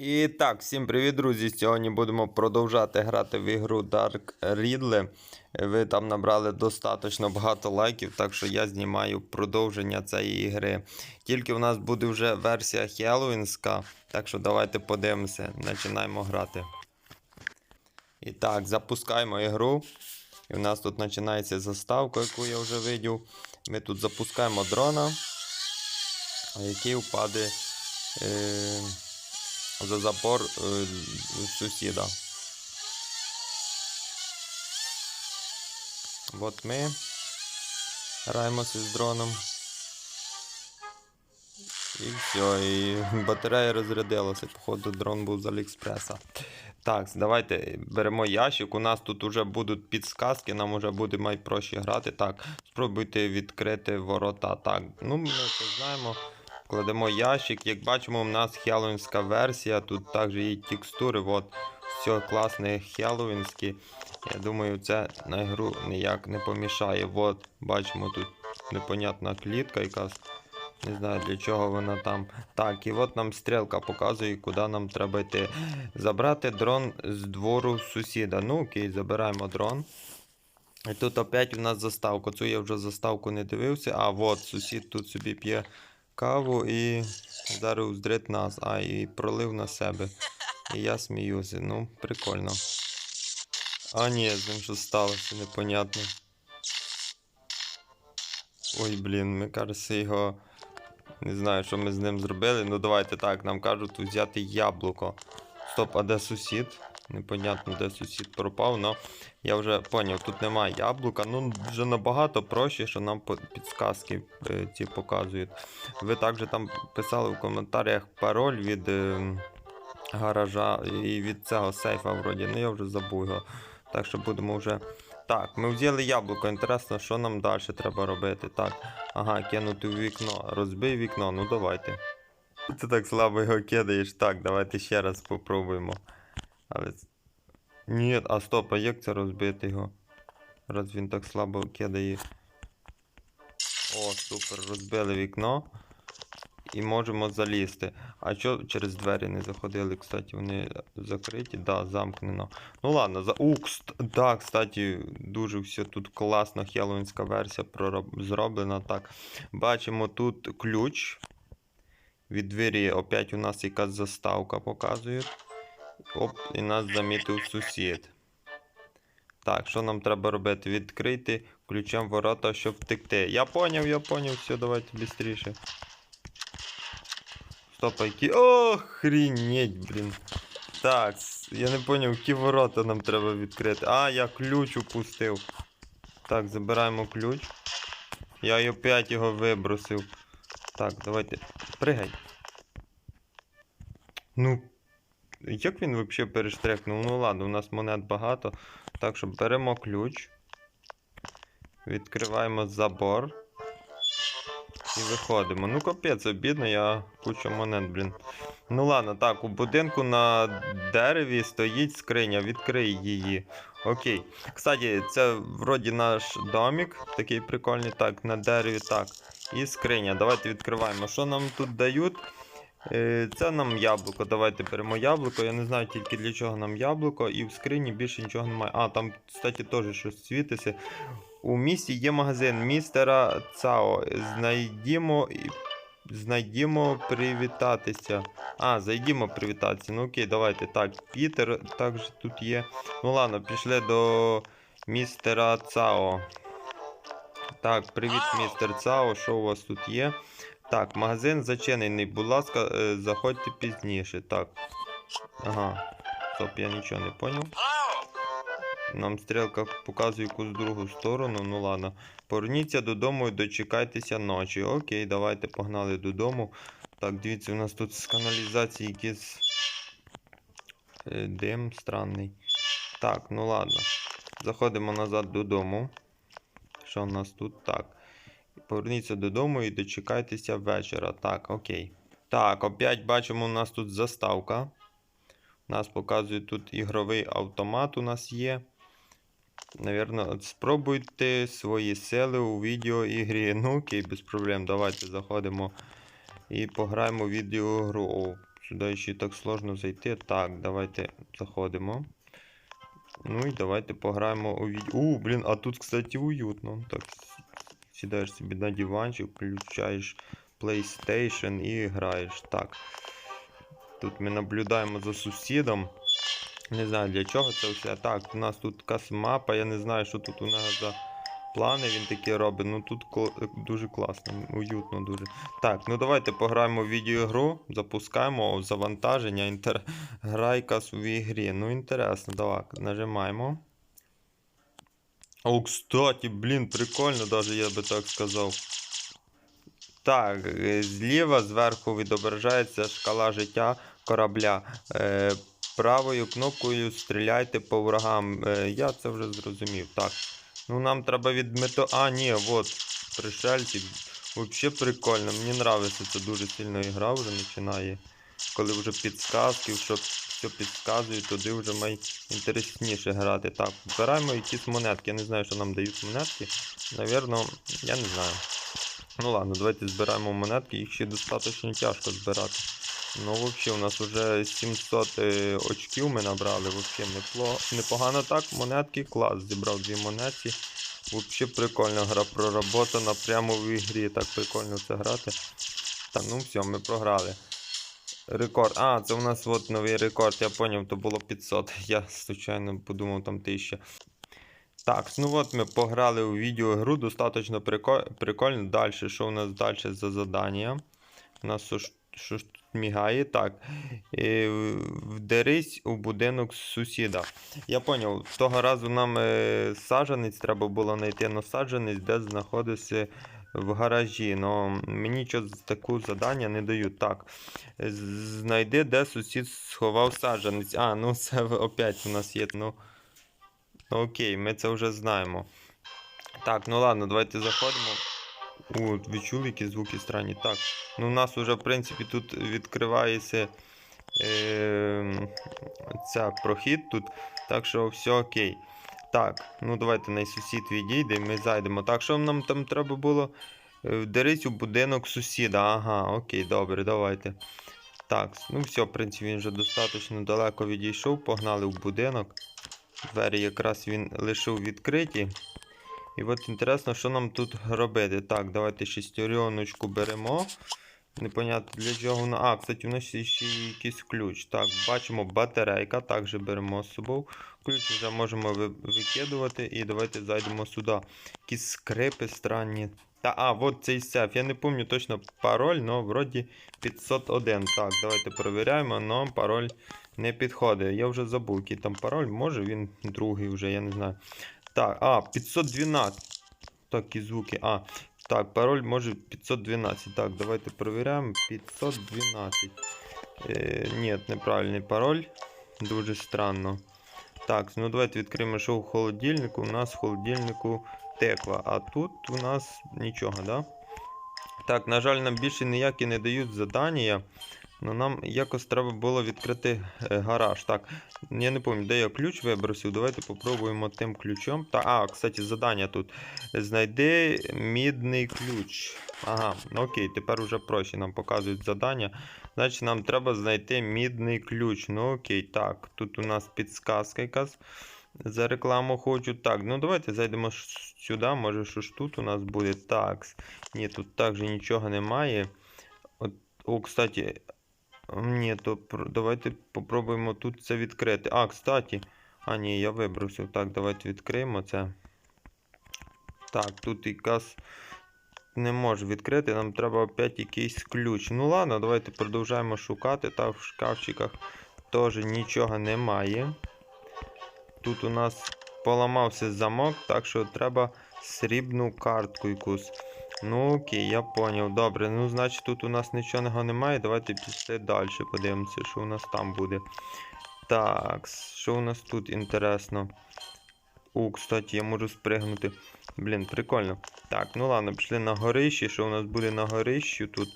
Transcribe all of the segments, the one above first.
І так, всім привіт, друзі! Сьогодні будемо продовжати грати в ігру Dark Riddle. Ви там набрали достатньо багато лайків, так що я знімаю продовження цієї ігри. Тільки в нас буде вже версія Хеллоуінська, так що давайте подивимося, починаємо грати. І так, запускаємо ігру. І в нас тут починається заставка, яку я вже видів. Ми тут запускаємо дрона, який впаде. Е за запор е, сусіда. От ми граємося з дроном. І все, і батарея розрядилася. Походу, дрон був з Аліекспреса. Так, давайте беремо ящик. У нас тут вже будуть підсказки, нам вже буде найпроще грати. Так, спробуйте відкрити ворота. Так, ну ми це знаємо. Кладемо ящик. Як бачимо, у нас хеллоуінська версія. Тут також є текстури. От, все класне хеллоуінське. Я думаю, це на ігру ніяк не помішає. От, бачимо тут непонятна клітка якась. Не знаю для чого вона там. Так, і от нам стрілка показує, куди нам треба йти. Забрати дрон з двору сусіда. Ну окей, забираємо дрон. І тут опять у нас заставка. Цю я вже заставку не дивився. А от сусід тут собі п'є каву і зараз здрит нас, а і пролив на себе. І я сміюся. Ну, прикольно. А ні, з ним що сталося, непонятно. Ой, блін, ми кажеться його. Не знаю, що ми з ним зробили. Ну давайте так, нам кажуть взяти яблуко. Стоп, а де сусід? Непонятно, де сусід пропав, но я вже поняв, тут немає яблука. Ну, вже набагато проще, що нам підсказки е, ці показують. Ви також там писали в коментарях пароль від е, гаража і від цього сейфа вроді. Ну я вже забув його. Так що будемо вже. Так, ми взяли яблуко. Інтересно, що нам далі треба робити. Так. Ага, кинути в вікно. Розбий вікно, ну давайте. Ти так слабо його кидаєш. Так, давайте ще раз попробуємо. Але. Ні, а стоп, а як це розбити його? Раз він так слабо кидає. О, супер, розбили вікно. І можемо залізти. А що через двері не заходили? Кстати, вони закриті, да, замкнено. Ну ладно, за. У, кст... да, кстати, дуже все тут класно, хеллоуінська версія пророб... зроблена. Так. Бачимо тут ключ. Від двері опять у нас якась заставка показує. Оп, і нас замітив сусід. Так, що нам треба робити? Відкрити ключем ворота, щоб втекти. Я поняв, я поняв, все, давайте швидше. Стоп, а які. Охренеть, блін. Так, я не поняв, які ворота нам треба відкрити. А, я ключ упустив. Так, забираємо ключ. Я й опять його вибросив. Так, давайте. Пригай. Ну. Як він взагалі перештрекнув? Ну ладно, у нас монет багато. Так що беремо ключ. Відкриваємо забор. І виходимо. Ну капець, обідно, я кучу монет, блін. Ну ладно, так, у будинку на дереві стоїть скриня, відкрий її. Окей. Кстати, це вроді наш домик, такий прикольний, так, на дереві, так. І скриня. Давайте відкриваємо. Що нам тут дають? Е, Це нам яблуко. Давайте беремо яблуко. Я не знаю тільки для чого нам яблуко, і в скрині більше нічого немає. А, там, кстати, теж щось світиться. У місті є магазин містера Цао. Знайдімо. Знайдімо привітатися. А, зайдімо привітатися. Ну окей, давайте. Так, Пітер також тут є. Ну ладно, пішли до містера Цао. Так, привіт, містер Цао. Що у вас тут є? Так, магазин зачинений. Будь ласка, е, заходьте пізніше. Так. Ага. Стоп, я нічого не поняв. Нам стрілка показує якусь другу сторону, ну ладно. Поверніться додому і дочекайтеся ночі. Окей, давайте погнали додому. Так, дивіться, у нас тут з каналізації якийсь е, дим странний. Так, ну ладно. Заходимо назад додому. Що у нас тут? Так. Поверніться додому і дочекайтеся вечора. Так, окей. Так, опять бачимо, у нас тут заставка. Нас показує тут ігровий автомат у нас є. Навірно, спробуйте свої сили у відеоігрі. Ну окей, без проблем. Давайте заходимо і пограємо в відеогру. О, сюди ще так сложно зайти. Так, давайте заходимо. Ну і давайте пограємо у відео. У, блін, а тут, кстати, уютно. Так, сідаєш собі на диванчик, включаєш PlayStation і граєш. Так. Тут ми наблюдаємо за сусідом. Не знаю для чого це все. Так, у нас тут якась мапа, я не знаю, що тут у нього за плани він такі робить. Ну тут дуже класно, уютно дуже. Так, ну давайте пограємо в відеоігру, запускаємо завантаження, інтер... грайкас в ігрі. Ну інтересно, давай, нажимаємо. О, кстати, блін, прикольно, даже я би так сказав. Так, зліва зверху відображається шкала життя корабля. Е, правою кнопкою стріляйте по ворогам. Е, я це вже зрозумів. Так. Ну нам треба від мето. А, ні, от, пришельці. Взагалі прикольно. Мені подобається це дуже сильно ігра вже починає. Коли вже підсказки, що все підказують, туди вже має інтересніше грати. Так, збираємо якісь монетки. Я не знаю, що нам дають монетки. Навірно, я не знаю. Ну ладно, давайте збираємо монетки, їх ще достатньо тяжко збирати. Ну, взагалі, у нас вже 700 е, очків ми набрали, взагалі непогано так. Монетки, клас, зібрав дві монетки. Взагалі прикольно гра проработана прямо в ігрі. Так прикольно це грати. Та ну все, ми програли. Рекорд. А, це у нас от новий рекорд, я поняв, то було 500. Я случайно подумав там 1000. Так, ну от ми пограли у відеогру, достатньо прико- прикольно. Далі, що у нас далі за задання? У нас що, ж- тут мігає? Так. Е, вдерись у будинок сусіда. Я поняв, того разу нам е, саджанець треба було знайти на саджанець, де знаходиться в гаражі. Но мені щось таку задання не дають. Так. Знайди, де сусід сховав саджанець. А, ну це опять у нас є. Ну, ну окей, ми це вже знаємо. Так, ну ладно, давайте заходимо. О, ви чули які звуки странні? Так. Ну, у нас вже, в принципі, тут відкривається е, ця прохід тут. Так що все окей. Так, ну давайте на сусід відійде, і ми зайдемо. Так, що нам там треба було? Е, Вдарись у будинок сусіда. Ага, окей, добре, давайте. Так, ну все, в принципі, він вже достатньо далеко відійшов. Погнали в будинок. Двері якраз він лишив відкриті. І от інтересно, що нам тут робити. Так, давайте шестереночку беремо. Непонятно для чого вона. А, кстати, у нас ще якийсь ключ. Так, бачимо батарейка, також беремо з собою. Ключ вже можемо викидувати. І давайте зайдемо сюди. Якісь скрипи странні. Та, а, от цей сеф. Я не пам'ятаю точно пароль, але вроді 501. Так, давайте перевіряємо, але пароль не підходить. Я вже забув, який там пароль. Може він другий вже, я не знаю. Так, а, 512. Такі звуки. А, так, пароль може 512. Так, давайте перевіряємо. 512. Е, ні, неправильний пароль. Дуже странно. Так, ну давайте відкриємо, що в холодильнику. У нас в холодильнику текла. А тут у нас нічого, да? Так, на жаль, нам більше ніякі не дають задання. Ну нам якось треба було відкрити е, гараж. Так, я не пам'ятаю, де я ключ вибросив. Давайте попробуємо тим ключом. Та, а, кстати, задання тут. Знайди мідний ключ. Ага, окей, тепер уже проще нам показують задання. Значить, нам треба знайти мідний ключ. Ну окей, так. Тут у нас підсказка якась. За рекламу хочу. Так, ну давайте зайдемо сюди. Може, що ж тут у нас буде. Так. Ні, тут також нічого немає. От, о, кстати, ні, то давайте попробуємо тут це відкрити. А, кстати. А, ні, я вибрався. Так, давайте відкриємо це. Так, тут якась не можу відкрити. Нам треба опять якийсь ключ. Ну ладно, давайте продовжаємо шукати. Так, в шкафчиках теж нічого немає. Тут у нас поламався замок, так що треба срібну картку якусь. Ну окей, я поняв. Добре, ну значить тут у нас нічого немає. Давайте пішли далі. Подивимося, що у нас там буде. Так, що у нас тут інтересно? О, кстати, я можу спригнути. Блін, прикольно. Так, ну ладно, пішли на горищі. Що у нас буде на горищі тут?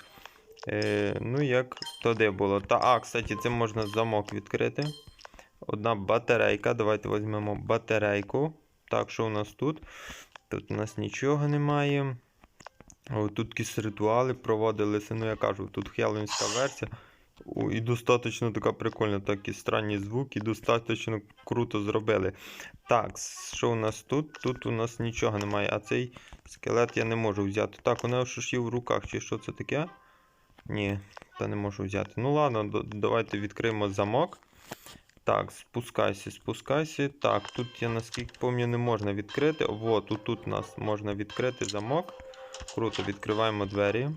Е, ну, як туди було. Та, а, кстати, це можна замок відкрити. Одна батарейка. Давайте візьмемо батарейку. Так, що у нас тут? Тут у нас нічого немає. О, тут якісь ритуали проводилися. Ну, я кажу, тут хеллоуінська версія. О, І достатньо така прикольна, такі странні звуки, достатньо круто зробили. Так, що у нас тут? Тут у нас нічого немає, а цей скелет я не можу взяти. Так, у нього що є в руках, чи що це таке? Ні, та не можу взяти. Ну ладно, давайте відкриємо замок. Так, спускайся, спускайся. Так, тут я наскільки пам'ятаю, не можна відкрити. Вот, тут, тут у нас можна відкрити замок. Круто, відкриваємо двері.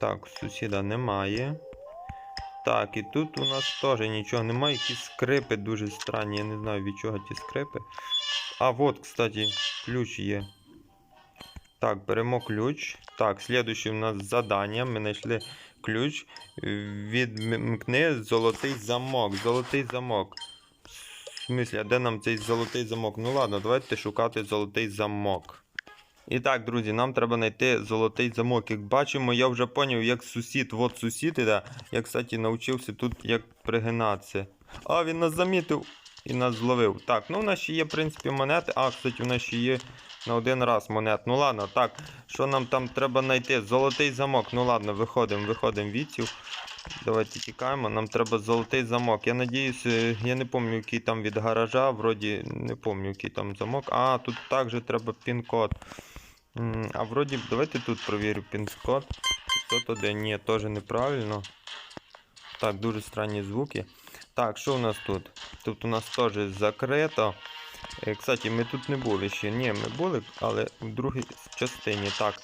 Так, сусіда немає. Так, і тут у нас теж нічого немає. Якісь скрипи дуже странні. Я не знаю від чого ті скрипи. А, от, кстати, ключ є. Так, беремо ключ. Так, слідуюче у нас задання. Ми знайшли ключ. Відмкни золотий замок. Золотий замок. В смислі, а де нам цей золотий замок? Ну ладно, давайте шукати золотий замок. І так, друзі, нам треба знайти золотий замок. Як бачимо, я вже поняв, як сусід, от сусід іде. Я, кстати, навчився тут як пригинатися. А, він нас замітив і нас зловив. Так, ну у нас ще є, в принципі, монети. А, кстати, у нас ще є на один раз монет. Ну ладно, так. Що нам там треба знайти? Золотий замок. Ну ладно, виходимо, виходимо відсів. Давайте тікаємо. Нам треба золотий замок. Я надіюсь, я не пам'ятаю, який там від гаража. Вроді не пам'ятаю, який там замок. А, тут також треба пін-код. А вроді, б- давайте тут провірю пін-код. 501. Ні, теж неправильно. Так, дуже странні звуки. Так, що у нас тут? Тут у нас теж закрито. Е, Кстати, ми тут не були ще. Ні, ми були, але в другій частині. Так.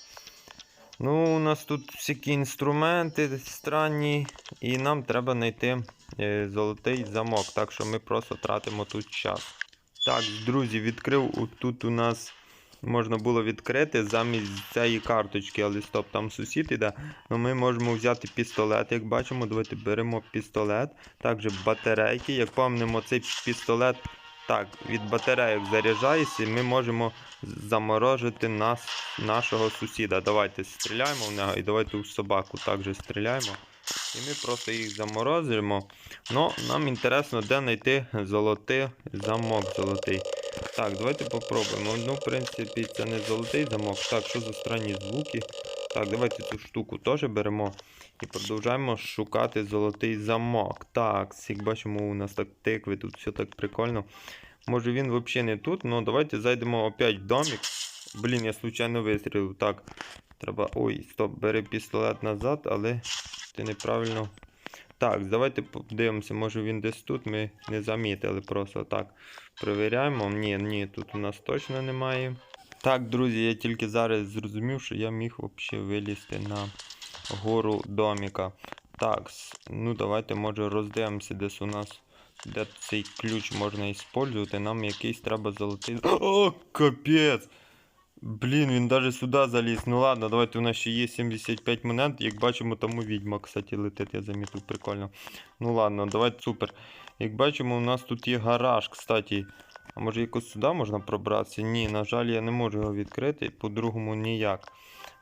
Ну, у нас тут всякі інструменти странні, і нам треба знайти е, золотий замок. Так що ми просто тратимо тут час. Так, друзі, відкрив тут у нас можна було відкрити замість цієї карточки, але стоп, там сусід іде. Ну, ми можемо взяти пістолет, як бачимо. Давайте беремо пістолет. Також батарейки. Як пам'ятаємо, цей пістолет так, від батарейок заряджається, і ми можемо заморожити нас, нашого сусіда. Давайте стріляємо в нього і давайте в собаку також стріляємо. І ми просто їх заморозимо. Ну, нам інтересно, де знайти золотий замок золотий. Так, давайте попробуємо. Ну, в принципі, це не золотий замок. Так, що за странні звуки? Так, давайте цю штуку теж беремо і продовжуємо шукати золотий замок. Так, як бачимо, у нас так тикви, тут все так прикольно. Може він взагалі не тут, ну давайте зайдемо опять в домик. Блін, я случайно вистрілив. Так, треба. Ой, стоп, бери пістолет назад, але ти неправильно. Так, давайте подивимося, може він десь тут, ми не замітили просто так. Перевіряємо. Ні, ні, тут у нас точно немає. Так, друзі, я тільки зараз зрозумів, що я міг взагалі вилізти на гору доміка. Так, ну давайте може роздивимося десь у нас, де цей ключ можна використовувати. Нам якийсь треба золотий. О, капець! Блін, він навіть сюди заліз. Ну ладно, давайте у нас ще є 75 монет. Як бачимо, тому відьма, кстати, летить, я замітив, прикольно. Ну ладно, давайте супер. Як бачимо, у нас тут є гараж, кстати. А може якось сюди можна пробратися? Ні, на жаль, я не можу його відкрити, по-другому ніяк.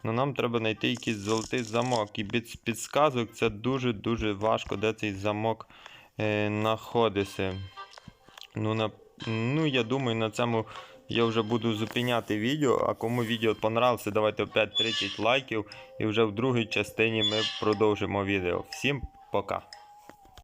Ну нам треба знайти якийсь золотий замок. І без підсказок це дуже-дуже важко, де цей замок е, знаходиться. Ну, на, ну, я думаю, на цьому я вже буду зупиняти відео. А кому відео понравилося, давайте опять 30 лайків. І вже в другій частині ми продовжимо відео. Всім пока!